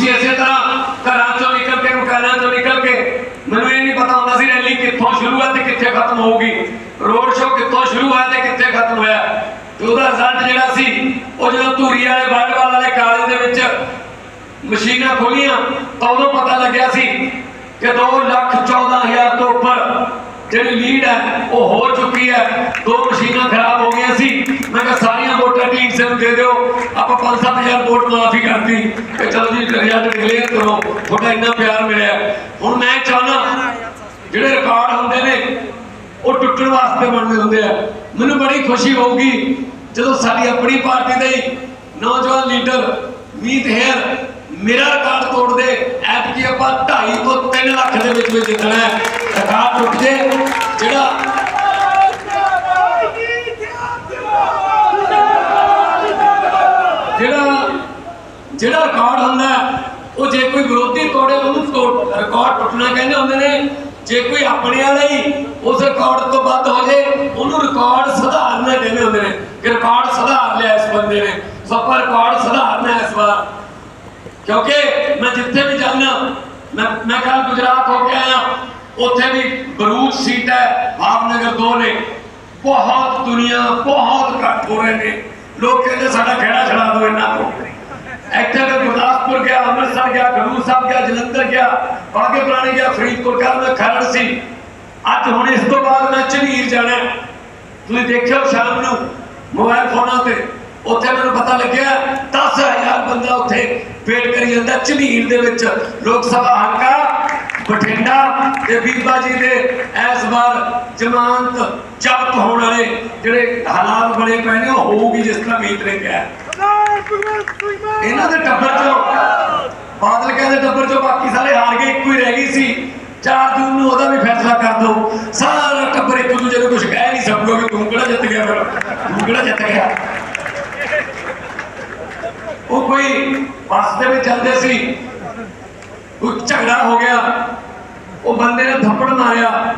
ਤੁਸੀਂ ਇਸੇ ਤਰ੍ਹਾਂ ਘਰਾਂ ਚੋਂ ਨਿਕਲ ਕੇ ਮਕਾਨਾਂ ਚੋਂ ਨਿਕਲ ਕੇ, ਮੈਨੂੰ ਇਹ ਨਹੀਂ ਪਤਾ ਹੁੰਦਾ ਸੀ ਰੈਲੀ ਕਿੱਥੋਂ ਸ਼ੁਰੂ ਹੈ ਤੇ ਕਿੱਥੇ ਖਤਮ ਹੋਊਗੀ। ਰੋਡ ਸ਼ੋਅ ਕਿੱਥੋਂ ਸ਼ੁਰੂ ਹੋਇਆ ਤੇ ਕਿੱਥੇ ਖਤਮ ਹੋਇਆ। ਤੇ ਉਹਦਾ ਰਿਜ਼ਲਟ ਜਿਹੜਾ ਸੀ, ਉਹ ਜਦੋਂ ਧੂਰੀ ਵਾਲੇ ਵਰਲਡਵਾਲ ਵਾਲੇ ਕਾਲਜ ਦੇ ਵਿੱਚ ਮਸ਼ੀਨਾਂ ਖੋਲੀਆਂ, ਤਾਂ ਉਦੋਂ ਪਤਾ ਲੱਗਿਆ ਸੀ ਕਿ 2 ਲੱਖ 14000 ਤੋਂ ਉੱਪਰ ਜਿਹੜੀ ਲੀਡ ਹੈ, ਉਹ ਹੋ ਚੁੱਕੀ ਹੈ। ਦੋ ਮਸ਼ੀਨਾਂ ਖਰਾਬ ਹੋ ਗਈਆਂ ਸੀ। ਮੈਂ ਕਿਹਾ, ਸਾਰੀਆਂ ਵੋਟਾਂ ਟੀਮ ਸੇ ਨੂੰ ਦੇ ਦਿਓ। ਆਪਾਂ 5-7000 ਵੋਟ ਮਾਫੀ ਕਰਤੀ। ਕਿ ਚਲੋ ਜੀ ਡਿਕਲੇਅਰ ਕਰੋ। ਤੁਹਾਡਾ ਇੰਨਾ ਪਿਆਰ ਮਿਲਿਆ। ਹੁਣ ਮੈਂ ਚਾਹਨਾ ਜਿਹੜੇ ਰਿਕਾਰਡ ਹੁੰਦੇ ਨੇ, ਉਹ ਟੁੱਟਣ ਵਾਸਤੇ ਬਣਦੇ ਹੁੰਦੇ ਆ। ਮੈਨੂੰ ਬੜੀ ਖੁਸ਼ੀ ਹੋਊਗੀ ਜਦੋਂ ਸਾਡੀ ਆਪਣੀ ਪਾਰਟੀ ਦੇ ਨੌਜਵਾਨ ਲੀਡਰ ਮੀਤ ਹੈਰ ਮੇਰਾ ਰਿਕਾਰਡ ਤੋੜ ਦੇ ਐਤਕੀ ਆਪਾਂ 2.5 ਤੋਂ 3 ਲੱਖ ਦੇ ਵਿੱਚ ਵਿੱਚ ਜਿੱਤਣਾ ਹੈ। ਰਿਕਾਰਡ ਟੁੱਟ ਜੇ, ਜਿਹੜਾ ਜਿਹੜਾ ਜਿਹੜਾ ਰਿਕਾਰਡ ਹੁੰਦਾ ਉਹ ਜੇ ਕੋਈ ਵਿਰੋਧੀ ਤੋੜੇ ਉਹਨੂੰ ਰਿਕਾਰਡ ਟੁੱਟਣਾ ਕਹਿੰਦੇ ਹੁੰਦੇ ਨੇ। ਜੇ ਕੋਈ ਆਪਣੇ ਵਾਲਾ ਹੀ ਉਸ ਰਿਕਾਰਡ ਤੋਂ ਵੱਧ ਹੋ ਜੇ, ਉਹਨੂੰ ਰਿਕਾਰਡ ਸੁਧਾਰਨਾ ਕਹਿੰਦੇ ਹੁੰਦੇ ਨੇ। ਕਿ ਰਿਕਾਰਡ ਸੁਧਾਰ ਲਿਆ ਇਸ ਬੰਦੇ ਨੇ। ਸੋ ਰਿਕਾਰਡ ਸੁਧਾਰਨਾ ਇਸ ਵਾਰ। ਕਿਉਂਕਿ ਮੈਂ ਜਿੱਥੇ ਵੀ ਜਾਂਦਾ, ਮੈਂ ਮੈਂ ਕੱਲ ਗੁਜਰਾਤ ਹੋ ਕੇ ਆਇਆ। ਉੱਥੇ ਵੀ ਬਰੂਚ ਸੀਟ ਹੈ, ਭਾਵਨਗਰ ਦੋ ਨੇ। ਬਹੁਤ ਦੁਨੀਆ, ਬਹੁਤ ਘੱਟ ਹੋ ਰਹੇ ਨੇ। ਲੋਕ ਕਹਿੰਦੇ ਸਾਡਾ ਖੇੜਾ ਛੜਾ ਦਿਓ ਇਹਨਾਂ ਤੋਂ। ਇੱਥੇ ਮੈਂ ਗੁਰਦਾਸਪੁਰ ਗਿਆ, ਅੰਮ੍ਰਿਤਸਰ ਗਿਆ, ਖਡੂਰ ਸਾਹਿਬ ਗਿਆ, ਜਲੰਧਰ ਗਿਆ, ਬਾਗੇ ਪੁਰਾਣੇ ਗਿਆ, ਫਰੀਦਕੋਟ ਗਿਆ ਮੈਂ ਖਰੜ ਸੀ। ਅੱਜ ਹੁਣ ਇਸ ਤੋਂ ਬਾਅਦ ਮੈਂ ਝਨੀਰ ਜਾਣਾ ਤੁਸੀਂ ਦੇਖਿਓ ਸ਼ਾਮ ਨੂੰ ਮੋਬਾਈਲ ਫੋਨਾਂ ਤੇ, ਉੱਥੇ ਮੈਨੂੰ ਪਤਾ ਲੱਗਿਆ 10000 ਬੰਦਾ ਉੱਥੇ ਵੇਟ ਕਰੀ ਜਾਂਦਾ ਝਨੀਰ ਦੇ ਵਿੱਚ। ਲੋਕ ਸਭਾ ਹਲਕਾ ਬਠਿੰਡਾ ਤੇ ਬੀਬਾ ਜੀ ਦੇ ਇਸ ਵਾਰ ਜ਼ਮਾਨਤ ਜ਼ਬਤ ਹੋਣ ਵਾਲੇ ਜਿਹੜੇ ਹਾਲਾਤ ਬਣੇ ਪਏ ਨੇ, ਉਹ ਹੋਊਗੀ ਜਿਸ ਤਰ੍ਹਾਂ ਮੀਤ ਨੇ ਕਿਹਾ। ਇਹਨਾਂ ਦੇ ਟੱਬਰ ਚੋਂ ਬਾਦਲ ਕਹਿੰਦੇ ਟੱਬਰ ਚੋਂ ਬਾਕੀ ਸਾਰੇ ਹਾਰ ਗਏ, ਇੱਕੋ ਹੀ ਰਹਿ ਗਈ ਸੀ। 4 ਜੂਨ ਨੂੰ ਉਹਦਾ ਵੀ ਫੈਸਲਾ ਕਰ ਦਿਓ। ਸਾਰਾ ਟੱਬਰ ਇੱਕ ਦੂਜੇ ਨੂੰ ਕੁਝ ਕਹਿ ਨਹੀਂ ਸਕੂਗਾ ਕਿ ਤੂੰ ਕਿਹੜਾ ਜਿੱਤ ਗਿਆ ਫਿਰ? ਤੂੰ ਕਿਹੜਾ ਜਿੱਤ ਗਿਆ? ਉਹ ਕੋਈ ਬੱਸ ਦੇ ਵਿੱਚ ਚੱਲਦੇ ਸੀ। ਕੋਈ ਝਗੜਾ ਹੋ ਗਿਆ। ਉਹ ਬੰਦੇ ਨੇ ਥੱਪੜ ਮਾਰਿਆ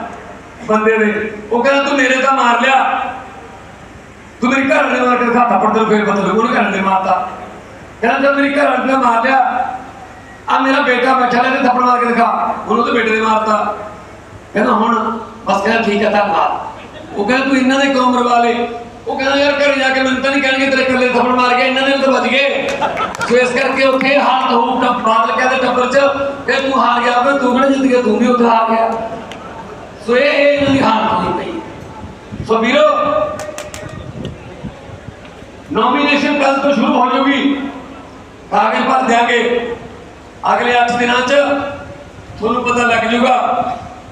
ਬੰਦੇ ਨੇ ਉਹ ਕਹਿੰਦਾ, ਤੂੰ ਮੇਰੇ ਤਾਂ ਮਾਰ ਲਿਆ। ਤੂੰ ਮੇਰੇ ਘਰ ਵਾਲੇ ਮਾਰ ਕੇ ਦਿਖਾ, ਥੱਪੜ ਤੇ ਫੇਰ ਪਤਾ ਲੱਗੂ ਉਹਨੇ ਘਰ ਦੇ ਮਾਰਤਾ। ਕਹਿੰਦਾ, ਜਦ ਮੇਰੇ ਘਰ ਵਾਲੇ ਨੇ ਮਾਰ ਲਿਆ ਆ ਮੇਰਾ ਬੇਟਾ ਬੈਠਾ ਤੇ ਥੱਪੜ ਮਾਰ ਕੇ ਦਿਖਾ। ਉਹਨੂੰ ਤੇ ਬੇਟੇ ਨੇ ਮਾਰਤਾ। ਕਹਿੰਦਾ, ਹੁਣ ਬਸ ਕਹਿੰਦਾ, ਠੀਕ ਹੈ, ਧੰਨਵਾਦ। ਉਹ ਕਹਿੰਦਾ, ਤੂੰ ਇਹਨਾਂ ਦੇ ਕਿਉਂ ਮਰਵਾ ਲਏ? ਉਹ ਕਹਿੰਦਾ, ਯਾਰ ਘਰੇ ਜਾ ਕੇ ਮੈਨੂੰ ਤਾਂ ਨਹੀਂ ਕਹਿਣਗੇ ਤੇਰੇ ਇਕੱਲੇ ਥੱਪੜ ਮਾਰ ਗਿਆ ਇਹਨਾਂ ਦੇ ਤਾਂ ਵੱਜ ਗਏ। ਸੋ ਇਸ ਕਰਕੇ ਉੱਥੇ ਹਾਲਤ ਹੋਊਗਾ ਬਾਦਲ ਕਹਿੰਦੇ ਟੱਬਰ ਚ ਕਿ ਤੂੰ ਹਾਰ ਗਿਆ, ਫਿਰ ਤੂੰ ਕਿਹੜਾ ਜਿੱਤ ਗਿਆ ਤੂੰ ਵੀ ਉੱਥੇ ਹਾਰ ਗਿਆ। ਸੋ ਇਹ ਇਹ ਇਹਨਾਂ ਦੀ ਹਾਲਤ ਹੋਈ ਪਈ ਸੋ ਵੀਰੋ ਨੋਮੀਨੇਸ਼ਨ ਕੱਲ ਤੋਂ ਸ਼ੁਰੂ ਹੋ ਜਾਊਗੀ। ਕਾਗਜ਼ ਭਰ ਦਿਆਂਗੇ। ਅਗਲੇ 8 ਦਿਨਾਂ 'ਚ ਤੁਹਾਨੂੰ ਪਤਾ ਲੱਗ ਜੂਗਾ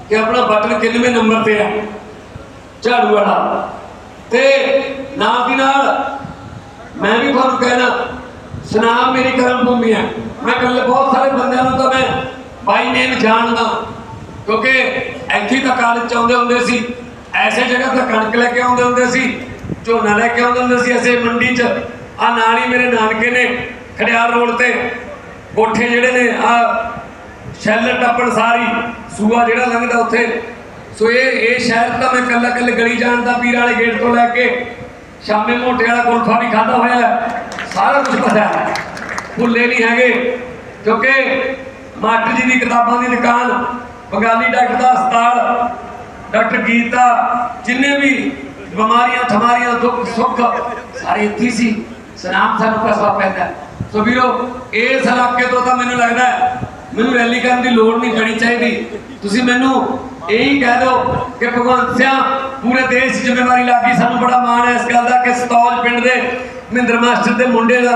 ਕਿ ਆਪਣਾ ਬਟਨ ਕਿੰਨਵੇਂ ਨੰਬਰ ਤੇ ਹੈ। ਝਾੜੂ ਵਾਲਾ। ਨਾਲ ਦੀ ਨਾਲ। ਮੈਂ ਵੀ ਤੁਹਾਨੂੰ ਕਹਿਣਾ ਸੁਨਾਮ ਮੇਰੀ ਕਰਮ ਭੂਮੀ ਹੈ। ਮੈਂ ਕੱਲ ਬਹੁਤ ਸਾਰੇ ਬੰਦਿਆਂ ਨੂੰ ਤਾਂ ਮੈਂ ਬਾਈ ਨੇਮ ਜਾਣਦਾ ਕਿਉਂਕਿ ਇੱਥੇ ਤਾਂ ਕਾਲਜ ਚ ਆਉਂਦੇ ਹੁੰਦੇ ਸੀ, ਐਸੇ ਜਗ੍ਹਾ ਤੇ ਕਣਕ ਲੈ ਕੇ ਆਉਂਦੇ ਹੁੰਦੇ ਸੀ, ਝੋਨਾ ਲੈ ਕੇ ਆਉਂਦੇ ਹੁੰਦੇ ਸੀ ਐਸੇ ਮੰਡੀ ਚ। ਆ ਨਾਲ ਹੀ ਮੇਰੇ ਨਾਨਕੇ ਨੇ ਖੜਿਆਲ ਰੋਡ ਤੇ ਕੋਠੇ ਜਿਹੜੇ ਨੇ ਆ ਸ਼ੈਲਰ ਟੱਪਣ ਸਾਰੀ, ਸੂਆ ਜਿਹੜਾ ਲੰਘਦਾ ਉੱਥੇ। ਸੋ ਇਹ ਇਹ ਸ਼ਹਿਰ ਤਾਂ ਮੈਂ ਕੱਲਾ ਕੱਲੇ ਗਲੀ ਜਾਣਦਾ ਪੀਰ ਵਾਲੇ ਗੇਟ ਤੋਂ ਲੈ ਕੇ ਸ਼ਾਮੇ ਮੋਟੇ ਵਾਲਾ ਕੁਲਫਾ ਵੀ ਖਾਦਾ ਹੋਇਆ ਸਾਰਾ ਕੁਝ ਪਤਾ ਹੈ। ਭੁੱਲੇ ਨਹੀਂ ਹੈਗੇ। ਕਿਉਂਕਿ ਮਾਸਟਰ ਜੀ ਦੀ ਕਿਤਾਬਾਂ ਦੀ ਦੁਕਾਨ, ਬੰਗਾਲੀ ਡਾਕਟਰ ਦਾ ਹਸਪਤਾਲ, ਡਾਕਟਰ ਗੀਤਾ, ਜਿੰਨੇ ਵੀ ਬਿਮਾਰੀਆਂ ਥਮਾਰੀਆਂ ਦੁੱਖ, ਸੁੱਖ, ਸਾਰੇ ਇੱਥੇ ਸੀ। ਸਨਾਮ ਸਾਨੂੰ ਕਸਬਾ ਪੈਂਦਾ ਸੋ ਵੀਰੋ, ਇਸ ਇਲਾਕੇ ਤੋਂ ਤਾਂ ਮੈਨੂੰ ਲੱਗਦਾ ਮੈਨੂੰ ਰੈਲੀ ਕਰਨ ਦੀ ਲੋੜ ਨਹੀਂ ਪੈਣੀ ਚਾਹੀਦੀ। ਤੁਸੀਂ ਮੈਨੂੰ ਇਹੀ ਕਹਿ ਦਿਓ ਕਿ ਭਗਵੰਤ ਸਿੰਘ ਪੂਰੇ ਦੇਸ਼ 'ਚ ਜ਼ਿੰਮੇਵਾਰੀ ਲੱਗ ਗਈ ਸਾਨੂੰ ਬੜਾ ਮਾਣ ਹੈ ਇਸ ਗੱਲ ਦਾ ਕਿ ਸਤੌਜ ਪਿੰਡ ਦੇ ਮਹਿੰਦਰ ਮਾਸਟਰ ਦੇ ਮੁੰਡੇ ਦਾ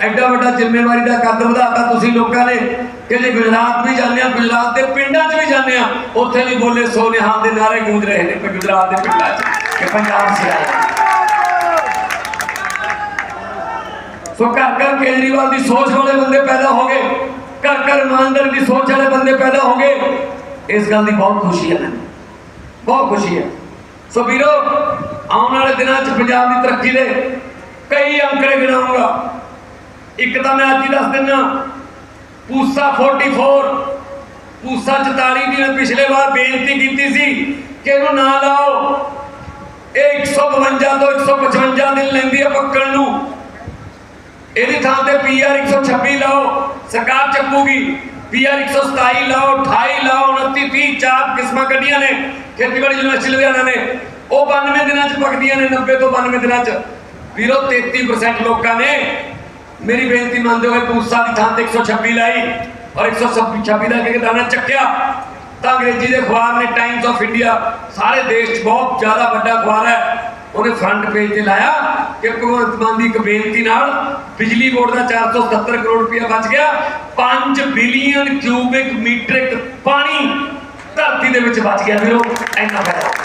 ਐਡਾ ਵੱਡਾ ਜ਼ਿੰਮੇਵਾਰੀ ਦਾ ਕੱਦ ਵਧਾਤਾ ਤੁਸੀਂ ਲੋਕਾਂ ਨੇ ਕਿ ਜੇ ਗੁਜਰਾਤ ਵੀ ਜਾਂਦੇ ਆ ਗੁਜਰਾਤ ਦੇ ਪਿੰਡਾਂ 'ਚ ਵੀ ਜਾਂਦੇ ਆ ਉੱਥੇ ਵੀ ਬੋਲੇ ਸੋਨੇਹਾਂ ਦੇ ਨਾਰੇ ਗੂੰਜ ਰਹੇ ਨੇ ਗੁਜਰਾਤ ਦੇ ਪਿੰਡਾਂ 'ਚ ਕਿ ਪੰਜਾਬ ਸੇ ਸੋ ਘਰ ਘਰ ਕੇਜਰੀਵਾਲ ਦੀ ਸੋਚ ਵਾਲੇ ਬੰਦੇ ਪੈਦਾ ਹੋ ਗਏ, ਘਰ ਘਰ ਇਮਾਨਦਾਰ ਦੀ ਸੋਚ ਵਾਲੇ ਬੰਦੇ ਪੈਦਾ ਹੋ ਗਏ। ਇਸ ਗੱਲ ਦੀ ਬਹੁਤ ਖੁਸ਼ੀ ਹੈ ਮੈਨੂੰ ਬਹੁਤ ਖੁਸ਼ੀ ਹੈ। ਸੋ ਵੀਰੋ, ਆਉਣ ਵਾਲੇ ਦਿਨਾਂ 'ਚ ਪੰਜਾਬ ਦੀ ਤਰੱਕੀ ਦੇ ਕਈ ਅੰਕੜੇ ਗਿਣਾਉਂਗਾ। ਇੱਕ ਤਾਂ ਮੈਂ ਅੱਜ ਹੀ ਦੱਸ ਦਿੰਦਾ ਪੂਸਾ 44 ਪੂਸਾ 44 ਦੀ ਮੈਂ ਪਿਛਲੇ ਵਾਰ ਬੇਨਤੀ ਕੀਤੀ ਸੀ ਕਿ ਇਹਨੂੰ ਨਾ ਲਾਓ। ਇਹ 152 ਤੋਂ 155 ਦਿਨ ਲੈਂਦੀ ਹੈ ਪੱਕਣ ਨੂੰ। ਇਹਦੀ ਥਾਂ ਤੇ ਪੀਆਰ 126 ਲਾਓ, ਸਰਕਾਰ ਚੱਕੂਗੀ। ਪੀਆਰ 127 ਲਾਓ 28 ਲਾਓ 29 30 ਚਾਰ ਕਿਸਮਾਂ ਕੱਢੀਆਂ ਨੇ ਖੇਤੀਬਾੜੀ ਯੂਨੀਵਰਸਿਟੀ ਲੁਧਿਆਣਾ ਨੇ ਉਹ 92 ਦਿਨਾਂ ਚ ਪੱਕਦੀਆਂ ਨੇ 90 ਤੋਂ 92 ਦਿਨਾਂ ਚ ਵੀਰੋ 33% ਲੋਕਾਂ ਨੇ ਮੇਰੀ ਬੇਨਤੀ ਮੰਨਦੇ ਹੋਏ ਪੂਸਾ ਦੀ ਥਾਂ ਤੇ 126 ਲਾਈ ਔਰ 126 ਦਾ ਕਿ ਦਾਣਾ ਚੱਕਿਆ ਤਾਂ ਅੰਗਰੇਜ਼ੀ ਦੇ ਅਖਬਾਰ ਨੇ ਟਾਈਮਸ ਆਫ ਇੰਡੀਆ ਸਾਰੇ ਦੇਸ਼ 'ਚ ਬਹੁਤ ਜ਼ਿਆਦਾ ਵੱਡਾ ਅਖਬਾਰ ਹੈ ਉਹਨੇ ਫਰੰਟ ਪੇਜ ਤੇ ਲਾਇਆ ਕਿ ਭਗਵੰਤ ਮਾਨ ਦੀ ਇੱਕ ਬੇਨਤੀ ਨਾਲ ਬਿਜਲੀ ਬੋਰਡ ਦਾ 477 ਕਰੋੜ ਰੁਪਇਆ ਬਚ ਗਿਆ। 5 ਬਿਲੀਅਨ ਕਿਊਬਿਕ ਮੀਟ੍ਰਿਕ ਪਾਣੀ ਧਰਤੀ ਦੇ ਵਿੱਚ ਬਚ ਗਿਆ। ਵੀਰੋ, ਇੰਨਾ ਫਾਇਦਾ।